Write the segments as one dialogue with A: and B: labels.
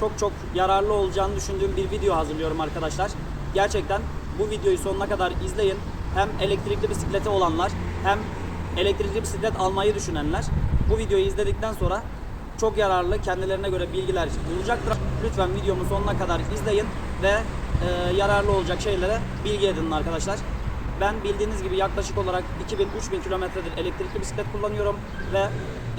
A: çok çok yararlı olacağını düşündüğüm bir video hazırlıyorum arkadaşlar. Gerçekten bu videoyu sonuna kadar izleyin. Hem elektrikli bisikleti olanlar hem elektrikli bisiklet almayı düşünenler bu videoyu izledikten sonra çok yararlı kendilerine göre bilgiler bulacaktır. Lütfen videomu sonuna kadar izleyin ve e, yararlı olacak şeylere bilgi edinin arkadaşlar. Ben bildiğiniz gibi yaklaşık olarak 2000-3000 kilometredir elektrikli bisiklet kullanıyorum ve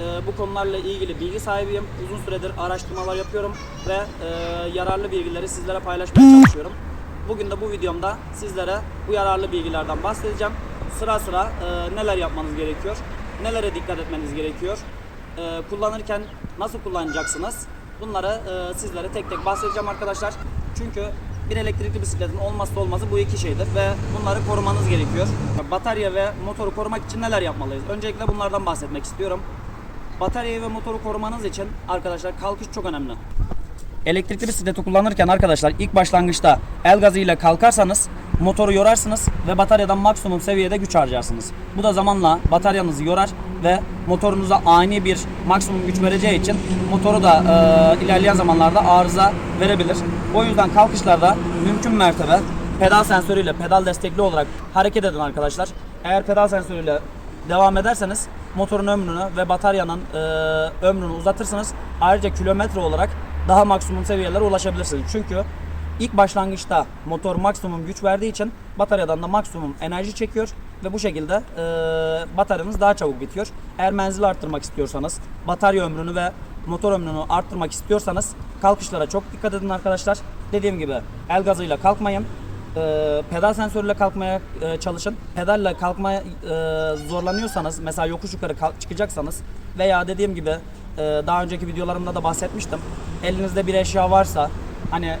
A: e, bu konularla ilgili bilgi sahibiyim. Uzun süredir araştırmalar yapıyorum ve e, yararlı bilgileri sizlere paylaşmaya çalışıyorum. Bugün de bu videomda sizlere bu yararlı bilgilerden bahsedeceğim. Sıra sıra e, neler yapmanız gerekiyor, nelere dikkat etmeniz gerekiyor, e, kullanırken nasıl kullanacaksınız bunları e, sizlere tek tek bahsedeceğim arkadaşlar. Çünkü bir elektrikli bisikletin olmazsa olmazı bu iki şeydir ve bunları korumanız gerekiyor. Batarya ve motoru korumak için neler yapmalıyız? Öncelikle bunlardan bahsetmek istiyorum. Bataryayı ve motoru korumanız için arkadaşlar kalkış çok önemli. Elektrikli bisikleti kullanırken arkadaşlar ilk başlangıçta el gazıyla kalkarsanız motoru yorarsınız ve bataryadan maksimum seviyede güç harcarsınız. Bu da zamanla bataryanızı yorar ve motorunuza ani bir maksimum güç vereceği için motoru da e, ilerleyen zamanlarda arıza verebilir. O yüzden kalkışlarda mümkün mertebe pedal sensörüyle pedal destekli olarak hareket edin arkadaşlar. Eğer pedal sensörüyle devam ederseniz motorun ömrünü ve bataryanın e, ömrünü uzatırsınız. Ayrıca kilometre olarak daha maksimum seviyelere ulaşabilirsiniz. Çünkü ilk başlangıçta motor maksimum güç verdiği için bataryadan da maksimum enerji çekiyor ve bu şekilde e, bataryanız daha çabuk bitiyor. Eğer menzili arttırmak istiyorsanız, batarya ömrünü ve motor ömrünü arttırmak istiyorsanız kalkışlara çok dikkat edin arkadaşlar. Dediğim gibi el gazıyla kalkmayın. E, pedal sensörüyle kalkmaya e, çalışın. Pedalle kalkmaya e, zorlanıyorsanız, mesela yokuş yukarı kalk- çıkacaksanız veya dediğim gibi e, daha önceki videolarımda da bahsetmiştim. Elinizde bir eşya varsa hani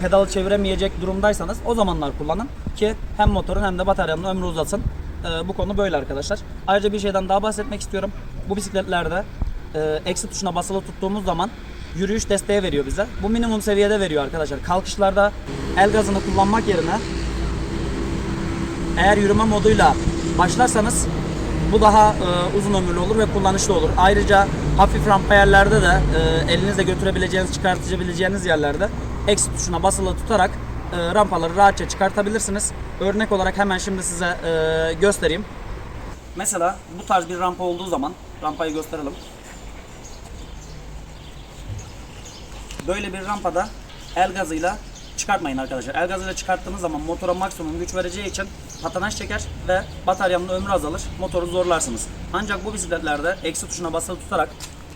A: pedalı çeviremeyecek durumdaysanız o zamanlar kullanın ki hem motorun hem de bataryanın ömrü uzasın. E, bu konu böyle arkadaşlar. Ayrıca bir şeyden daha bahsetmek istiyorum. Bu bisikletlerde e, eksi tuşuna basılı tuttuğumuz zaman yürüyüş desteği veriyor bize. Bu minimum seviyede veriyor arkadaşlar. Kalkışlarda el gazını kullanmak yerine eğer yürüme moduyla başlarsanız bu daha e, uzun ömürlü olur ve kullanışlı olur. Ayrıca hafif rampa yerlerde de e, elinizle götürebileceğiniz, çıkartabileceğiniz yerlerde eksi tuşuna basılı tutarak e, rampaları rahatça çıkartabilirsiniz. Örnek olarak hemen şimdi size e, göstereyim. Mesela bu tarz bir rampa olduğu zaman rampayı gösterelim. Böyle bir rampada el gazıyla çıkartmayın arkadaşlar. El gazıyla çıkarttığınız zaman motora maksimum güç vereceği için patinaj çeker ve bataryanın ömrü azalır. Motoru zorlarsınız. Ancak bu bisikletlerde eksi tuşuna basılı tutarak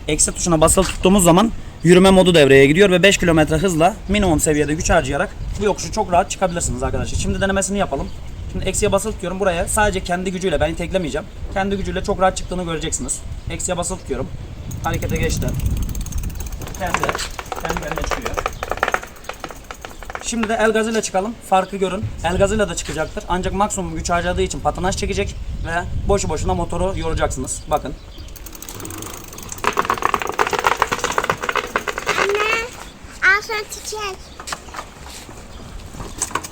A: eksi tuşuna basılı tuttuğumuz zaman yürüme modu devreye gidiyor ve 5 km hızla minimum seviyede güç harcayarak bu yokuşu çok rahat çıkabilirsiniz arkadaşlar. Şimdi denemesini yapalım. Şimdi eksiye basılı tutuyorum buraya. Sadece kendi gücüyle ben iteklemeyeceğim. Kendi gücüyle çok rahat çıktığını göreceksiniz. Eksiye basılı tutuyorum. Harekete geçti. Kendi, kendi kendine çıkıyor. Şimdi de el gazıyla çıkalım. Farkı görün. El gazıyla da çıkacaktır. Ancak maksimum güç harcadığı için patinaj çekecek ve boşu boşuna motoru yoracaksınız. Bakın.
B: Anne, al sana çiçek.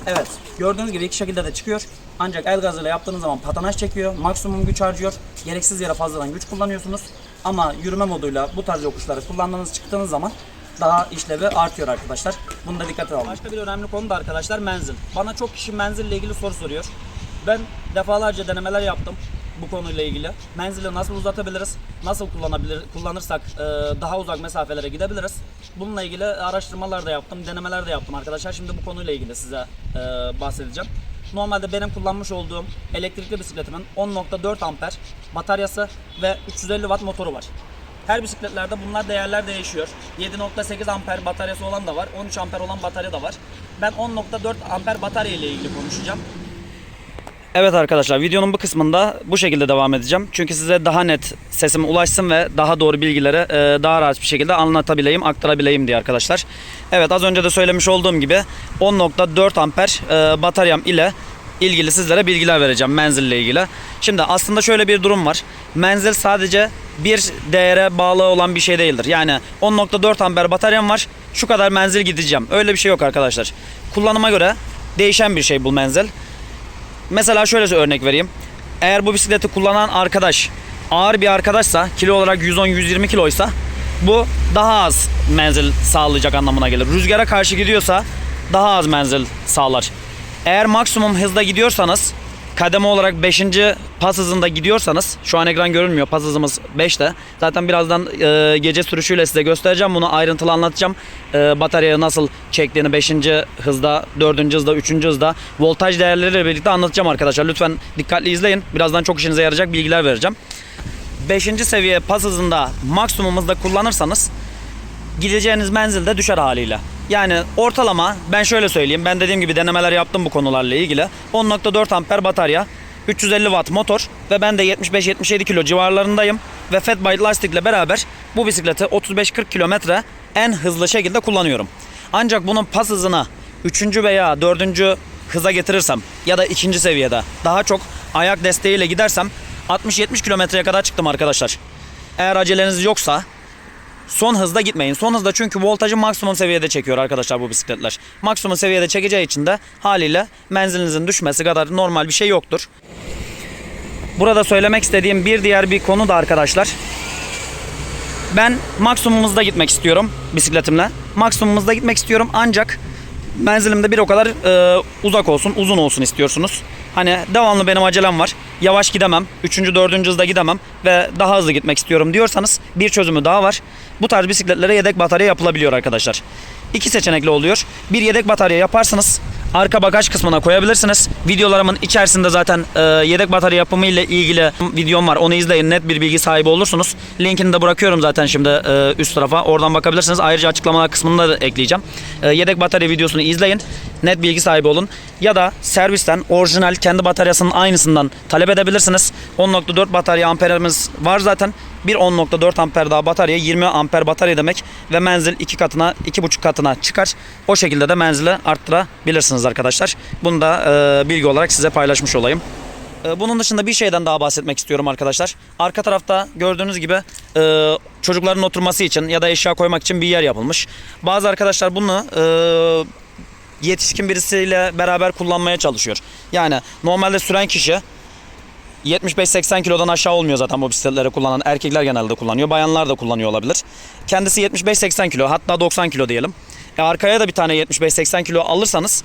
A: Evet. Gördüğünüz gibi iki şekilde de çıkıyor. Ancak el gazıyla yaptığınız zaman patinaj çekiyor. Maksimum güç harcıyor. Gereksiz yere fazladan güç kullanıyorsunuz. Ama yürüme moduyla bu tarz yokuşları kullandığınız çıktığınız zaman daha işlevi artıyor arkadaşlar. Bunu da dikkate alın. Başka bir önemli konu da arkadaşlar menzil. Bana çok kişi menzille ilgili soru soruyor. Ben defalarca denemeler yaptım bu konuyla ilgili. Menzili nasıl uzatabiliriz? Nasıl kullanabilir kullanırsak e, daha uzak mesafelere gidebiliriz? Bununla ilgili araştırmalar da yaptım, denemeler de yaptım arkadaşlar. Şimdi bu konuyla ilgili size e, bahsedeceğim. Normalde benim kullanmış olduğum elektrikli bisikletimin 10.4 amper bataryası ve 350 watt motoru var. Her bisikletlerde bunlar değerler değişiyor. 7.8 amper bataryası olan da var, 13 amper olan batarya da var. Ben 10.4 amper batarya ile ilgili konuşacağım. Evet arkadaşlar videonun bu kısmında bu şekilde devam edeceğim. Çünkü size daha net sesim ulaşsın ve daha doğru bilgileri e, daha rahat bir şekilde anlatabileyim, aktarabileyim diye arkadaşlar. Evet az önce de söylemiş olduğum gibi 10.4 amper e, bataryam ile ilgili sizlere bilgiler vereceğim menzille ilgili. Şimdi aslında şöyle bir durum var. Menzil sadece bir değere bağlı olan bir şey değildir. Yani 10.4 amper bataryam var. Şu kadar menzil gideceğim. Öyle bir şey yok arkadaşlar. Kullanıma göre değişen bir şey bu menzil. Mesela şöyle örnek vereyim. Eğer bu bisikleti kullanan arkadaş ağır bir arkadaşsa kilo olarak 110-120 kiloysa Bu daha az menzil sağlayacak anlamına gelir. Rüzgara karşı gidiyorsa daha az menzil sağlar. Eğer maksimum hızda gidiyorsanız kademe olarak 5. pas hızında gidiyorsanız şu an ekran görünmüyor pas hızımız 5'te. Zaten birazdan e, gece sürüşüyle size göstereceğim bunu ayrıntılı anlatacağım. E, bataryayı nasıl çektiğini 5. hızda, 4. hızda, 3. hızda voltaj değerleriyle birlikte anlatacağım arkadaşlar. Lütfen dikkatli izleyin. Birazdan çok işinize yarayacak bilgiler vereceğim. 5. seviye pas hızında maksimum hızda kullanırsanız gideceğiniz menzil de düşer haliyle. Yani ortalama ben şöyle söyleyeyim. Ben dediğim gibi denemeler yaptım bu konularla ilgili. 10.4 amper batarya, 350 watt motor ve ben de 75-77 kilo civarlarındayım. Ve Fatbite lastikle beraber bu bisikleti 35-40 kilometre en hızlı şekilde kullanıyorum. Ancak bunun pas hızını 3. veya 4. hıza getirirsem ya da 2. seviyede daha çok ayak desteğiyle gidersem 60-70 kilometreye kadar çıktım arkadaşlar. Eğer aceleniz yoksa Son hızda gitmeyin. Son hızda çünkü voltajı maksimum seviyede çekiyor arkadaşlar bu bisikletler. Maksimum seviyede çekeceği için de haliyle menzilinizin düşmesi kadar normal bir şey yoktur. Burada söylemek istediğim bir diğer bir konu da arkadaşlar. Ben maksimum gitmek istiyorum bisikletimle. Maksimum gitmek istiyorum ancak menzilim de bir o kadar e, uzak olsun, uzun olsun istiyorsunuz. Hani devamlı benim acelem var. Yavaş gidemem. 3. 4. hızda gidemem ve daha hızlı gitmek istiyorum diyorsanız bir çözümü daha var. Bu tarz bisikletlere yedek batarya yapılabiliyor arkadaşlar. İki seçenekli oluyor. Bir yedek batarya yaparsınız. Arka bagaj kısmına koyabilirsiniz. Videolarımın içerisinde zaten e, yedek batarya yapımı ile ilgili videom var. Onu izleyin. Net bir bilgi sahibi olursunuz. Linkini de bırakıyorum zaten şimdi e, üst tarafa. Oradan bakabilirsiniz. Ayrıca açıklamalar kısmında da ekleyeceğim. E, yedek batarya videosunu izleyin. Net bilgi sahibi olun. Ya da servisten orijinal kendi bataryasının aynısından talep edebilirsiniz. 10.4 batarya amperimiz var zaten. Bir 10.4 amper daha batarya 20 amper batarya demek ve menzil iki katına iki buçuk katına çıkar. O şekilde de menzili arttırabilirsiniz arkadaşlar. Bunu da e, bilgi olarak size paylaşmış olayım. E, Bunun dışında bir şeyden daha bahsetmek istiyorum arkadaşlar. Arka tarafta gördüğünüz gibi e, çocukların oturması için ya da eşya koymak için bir yer yapılmış. Bazı arkadaşlar bunu e, yetişkin birisiyle beraber kullanmaya çalışıyor. Yani normalde süren kişi 75-80 kilodan aşağı olmuyor zaten bu bisikletleri kullanan erkekler genelde kullanıyor. Bayanlar da kullanıyor olabilir. Kendisi 75-80 kilo hatta 90 kilo diyelim. E arkaya da bir tane 75-80 kilo alırsanız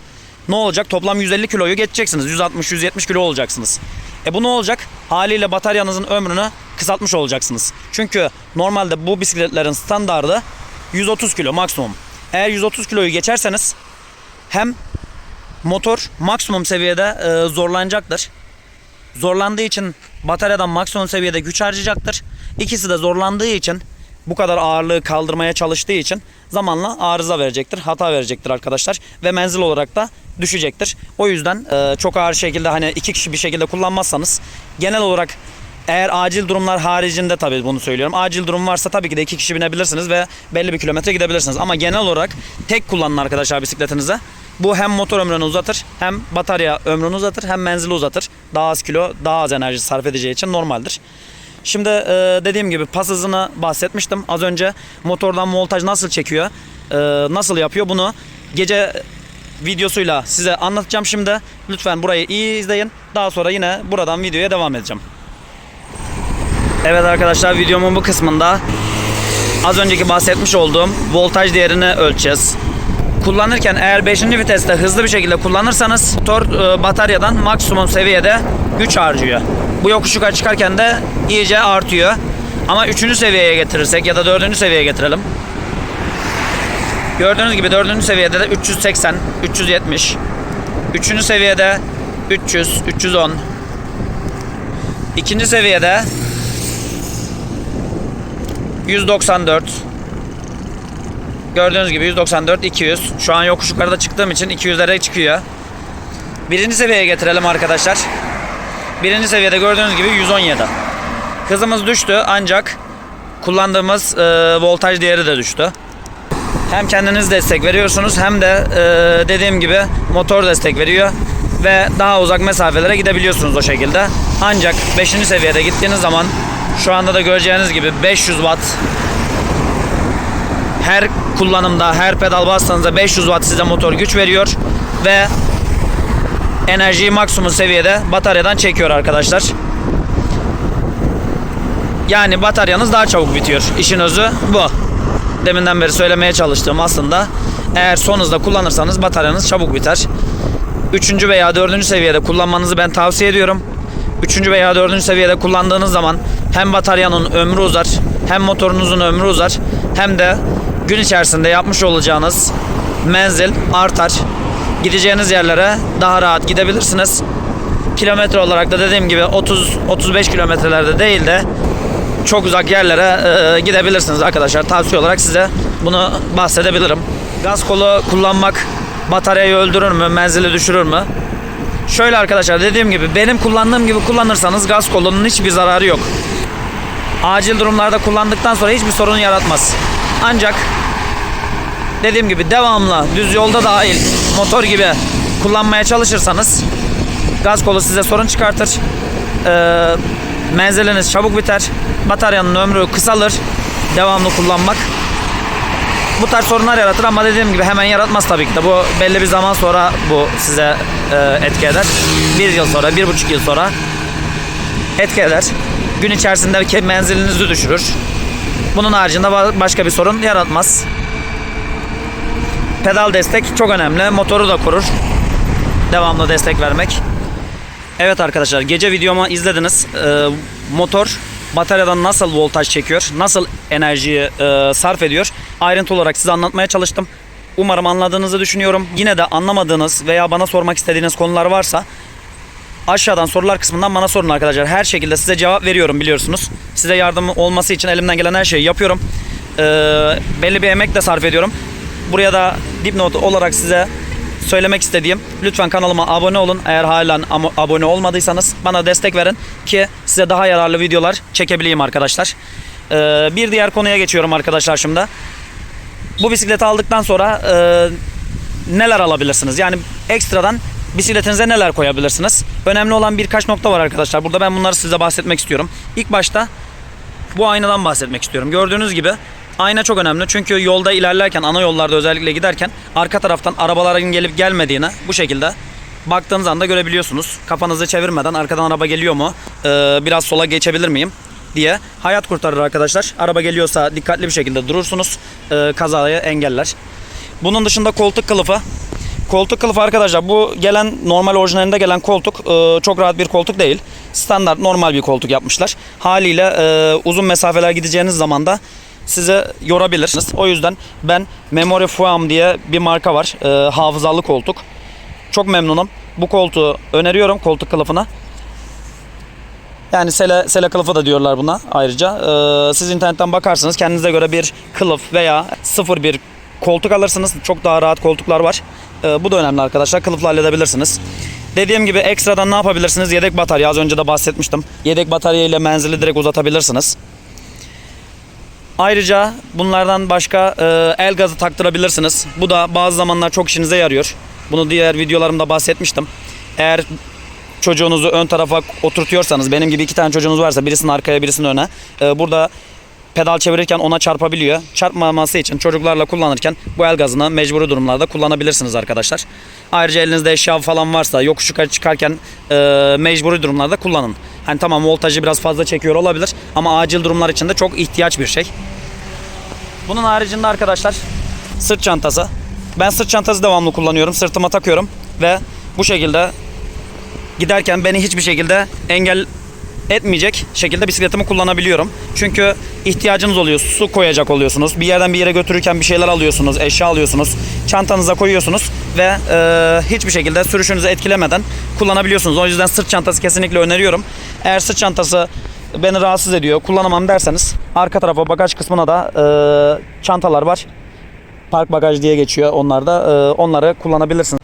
A: ne olacak? Toplam 150 kiloyu geçeceksiniz. 160-170 kilo olacaksınız. E bu ne olacak? Haliyle bataryanızın ömrünü kısaltmış olacaksınız. Çünkü normalde bu bisikletlerin standardı 130 kilo maksimum. Eğer 130 kiloyu geçerseniz hem motor maksimum seviyede e, zorlanacaktır zorlandığı için bataryadan maksimum seviyede güç harcayacaktır. İkisi de zorlandığı için bu kadar ağırlığı kaldırmaya çalıştığı için zamanla arıza verecektir, hata verecektir arkadaşlar ve menzil olarak da düşecektir. O yüzden e, çok ağır şekilde hani iki kişi bir şekilde kullanmazsanız genel olarak eğer acil durumlar haricinde tabii bunu söylüyorum. Acil durum varsa tabii ki de iki kişi binebilirsiniz ve belli bir kilometre gidebilirsiniz. Ama genel olarak tek kullanın arkadaşlar bisikletinize. Bu hem motor ömrünü uzatır, hem batarya ömrünü uzatır, hem menzili uzatır. Daha az kilo, daha az enerji sarf edeceği için normaldir. Şimdi e, dediğim gibi pas hızını bahsetmiştim. Az önce motordan voltaj nasıl çekiyor, e, nasıl yapıyor bunu gece videosuyla size anlatacağım şimdi. Lütfen burayı iyi izleyin. Daha sonra yine buradan videoya devam edeceğim. Evet arkadaşlar videomun bu kısmında az önceki bahsetmiş olduğum voltaj değerini ölçeceğiz. Kullanırken eğer 5. viteste hızlı bir şekilde kullanırsanız motor e, bataryadan maksimum seviyede güç harcıyor. Bu yokuş yukarı çıkarken de iyice artıyor. Ama 3. seviyeye getirirsek ya da 4. seviyeye getirelim. Gördüğünüz gibi 4. seviyede de 380, 370. 3. seviyede 300, 310. İkinci seviyede 194 Gördüğünüz gibi 194 200 Şu an yokuş yukarıda çıktığım için 200'lere çıkıyor. Birinci seviyeye getirelim arkadaşlar. Birinci seviyede gördüğünüz gibi 117 Hızımız düştü ancak Kullandığımız e, voltaj değeri de düştü. Hem kendiniz destek veriyorsunuz hem de e, dediğim gibi motor destek veriyor ve daha uzak mesafelere gidebiliyorsunuz o şekilde. Ancak 5. seviyede gittiğiniz zaman şu anda da göreceğiniz gibi 500 watt her kullanımda her pedal bastığınızda 500 watt size motor güç veriyor ve enerjiyi maksimum seviyede bataryadan çekiyor arkadaşlar. Yani bataryanız daha çabuk bitiyor. İşin özü bu. deminden beri söylemeye çalıştığım aslında eğer son hızda kullanırsanız bataryanız çabuk biter. Üçüncü veya dördüncü seviyede kullanmanızı ben tavsiye ediyorum. Üçüncü veya dördüncü seviyede kullandığınız zaman hem bataryanın ömrü uzar, hem motorunuzun ömrü uzar, hem de gün içerisinde yapmış olacağınız menzil artar. Gideceğiniz yerlere daha rahat gidebilirsiniz. Kilometre olarak da dediğim gibi 30-35 kilometrelerde değil de çok uzak yerlere e, gidebilirsiniz arkadaşlar. Tavsiye olarak size bunu bahsedebilirim. Gaz kolu kullanmak bataryayı öldürür mü, menzili düşürür mü? Şöyle arkadaşlar dediğim gibi benim kullandığım gibi kullanırsanız gaz kolunun hiçbir zararı yok. Acil durumlarda kullandıktan sonra hiçbir sorun yaratmaz. Ancak dediğim gibi devamlı düz yolda dahil motor gibi kullanmaya çalışırsanız gaz kolu size sorun çıkartır. Ee, menziliniz çabuk biter. Bataryanın ömrü kısalır. Devamlı kullanmak. Bu tarz sorunlar yaratır ama dediğim gibi hemen yaratmaz tabii ki de. Bu belli bir zaman sonra bu size e, etki eder. Bir yıl sonra, bir buçuk yıl sonra etki eder. Gün içerisinde menzilinizi düşürür. Bunun haricinde ba- başka bir sorun yaratmaz. Pedal destek çok önemli. Motoru da korur. Devamlı destek vermek. Evet arkadaşlar gece videomu izlediniz. Ee, motor bataryadan nasıl voltaj çekiyor, nasıl enerjiyi e, sarf ediyor ayrıntı olarak size anlatmaya çalıştım. Umarım anladığınızı düşünüyorum. Yine de anlamadığınız veya bana sormak istediğiniz konular varsa aşağıdan sorular kısmından bana sorun arkadaşlar. Her şekilde size cevap veriyorum biliyorsunuz. Size yardım olması için elimden gelen her şeyi yapıyorum. Ee, belli bir emek de sarf ediyorum. Buraya da dipnot olarak size söylemek istediğim lütfen kanalıma abone olun. Eğer halen ama- abone olmadıysanız bana destek verin ki size daha yararlı videolar çekebileyim arkadaşlar. Ee, bir diğer konuya geçiyorum arkadaşlar şimdi. Bu bisikleti aldıktan sonra e, neler alabilirsiniz? Yani ekstradan bisikletinize neler koyabilirsiniz? Önemli olan birkaç nokta var arkadaşlar. Burada ben bunları size bahsetmek istiyorum. İlk başta bu aynadan bahsetmek istiyorum. Gördüğünüz gibi ayna çok önemli. Çünkü yolda ilerlerken, ana yollarda özellikle giderken arka taraftan arabaların gelip gelmediğini bu şekilde baktığınız anda görebiliyorsunuz. Kafanızı çevirmeden arkadan araba geliyor mu? Biraz sola geçebilir miyim? diye hayat kurtarır arkadaşlar. Araba geliyorsa dikkatli bir şekilde durursunuz. Kazayı engeller. Bunun dışında koltuk kılıfı. Koltuk kılıfı arkadaşlar bu gelen normal orijinalinde gelen koltuk e, çok rahat bir koltuk değil. Standart normal bir koltuk yapmışlar. Haliyle e, uzun mesafeler gideceğiniz zaman da sizi yorabilirsiniz. O yüzden ben Memory Foam diye bir marka var. E, hafızalı koltuk. Çok memnunum. Bu koltuğu öneriyorum koltuk kılıfına. Yani sele, sele kılıfı da diyorlar buna ayrıca. Ee, siz internetten bakarsınız kendinize göre bir kılıf veya sıfır bir koltuk alırsınız. Çok daha rahat koltuklar var. Ee, bu da önemli arkadaşlar. Kılıfla halledebilirsiniz. Dediğim gibi ekstradan ne yapabilirsiniz? Yedek batarya az önce de bahsetmiştim. Yedek batarya ile menzili direkt uzatabilirsiniz. Ayrıca bunlardan başka e, el gazı taktırabilirsiniz. Bu da bazı zamanlar çok işinize yarıyor. Bunu diğer videolarımda bahsetmiştim. Eğer çocuğunuzu ön tarafa oturtuyorsanız benim gibi iki tane çocuğunuz varsa birisinin arkaya birisinin öne e, burada pedal çevirirken ona çarpabiliyor. Çarpmaması için çocuklarla kullanırken bu el gazını mecburi durumlarda kullanabilirsiniz arkadaşlar. Ayrıca elinizde eşya falan varsa yokuş yukarı çıkarken e, mecburi durumlarda kullanın. Hani tamam voltajı biraz fazla çekiyor olabilir ama acil durumlar için de çok ihtiyaç bir şey. Bunun haricinde arkadaşlar sırt çantası. Ben sırt çantası devamlı kullanıyorum. Sırtıma takıyorum ve bu şekilde giderken beni hiçbir şekilde engel etmeyecek şekilde bisikletimi kullanabiliyorum. Çünkü ihtiyacınız oluyor. Su koyacak oluyorsunuz. Bir yerden bir yere götürürken bir şeyler alıyorsunuz, eşya alıyorsunuz. Çantanıza koyuyorsunuz ve e, hiçbir şekilde sürüşünüzü etkilemeden kullanabiliyorsunuz. O yüzden sırt çantası kesinlikle öneriyorum. Eğer sırt çantası beni rahatsız ediyor, kullanamam derseniz arka tarafa bagaj kısmına da e, çantalar var. Park bagaj diye geçiyor onlarda. E, onları kullanabilirsiniz.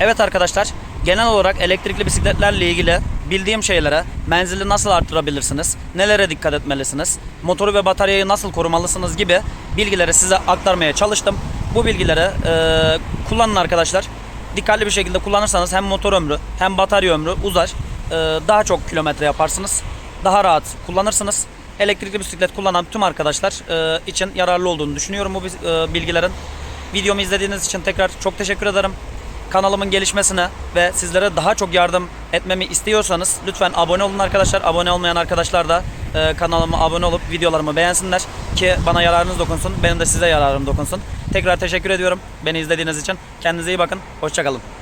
A: Evet arkadaşlar, genel olarak elektrikli bisikletlerle ilgili bildiğim şeylere menzili nasıl arttırabilirsiniz, nelere dikkat etmelisiniz, motoru ve bataryayı nasıl korumalısınız gibi bilgileri size aktarmaya çalıştım. Bu bilgileri e, kullanın arkadaşlar. Dikkatli bir şekilde kullanırsanız hem motor ömrü hem batarya ömrü uzar. E, daha çok kilometre yaparsınız. Daha rahat kullanırsınız. Elektrikli bisiklet kullanan tüm arkadaşlar e, için yararlı olduğunu düşünüyorum bu e, bilgilerin. Videomu izlediğiniz için tekrar çok teşekkür ederim kanalımın gelişmesine ve sizlere daha çok yardım etmemi istiyorsanız lütfen abone olun arkadaşlar. Abone olmayan arkadaşlar da e, kanalıma abone olup videolarımı beğensinler ki bana yararınız dokunsun. Benim de size yararım dokunsun. Tekrar teşekkür ediyorum beni izlediğiniz için. Kendinize iyi bakın. Hoşçakalın.